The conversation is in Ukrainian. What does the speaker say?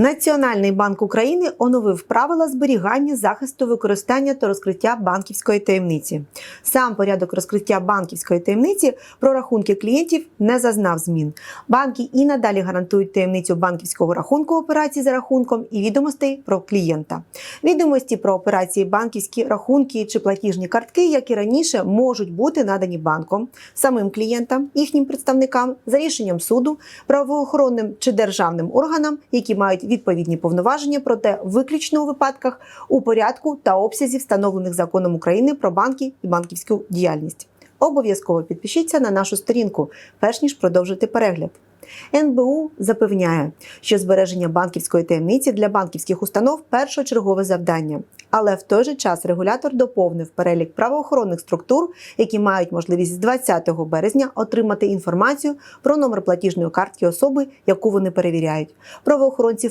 Національний банк України оновив правила зберігання, захисту, використання та розкриття банківської таємниці. Сам порядок розкриття банківської таємниці про рахунки клієнтів не зазнав змін. Банки і надалі гарантують таємницю банківського рахунку операцій за рахунком і відомостей про клієнта. Відомості про операції, банківські рахунки чи платіжні картки, як і раніше, можуть бути надані банком, самим клієнтам, їхнім представникам за рішенням суду, правоохоронним чи державним органам, які мають відповідні повноваження, проте виключно у випадках у порядку та обсязі, встановлених законом України про банки і банківську діяльність. Обов'язково підпишіться на нашу сторінку, перш ніж продовжити перегляд. НБУ запевняє, що збереження банківської таємниці для банківських установ першочергове завдання. Але в той же час регулятор доповнив перелік правоохоронних структур, які мають можливість з 20 березня отримати інформацію про номер платіжної картки особи, яку вони перевіряють. Правоохоронці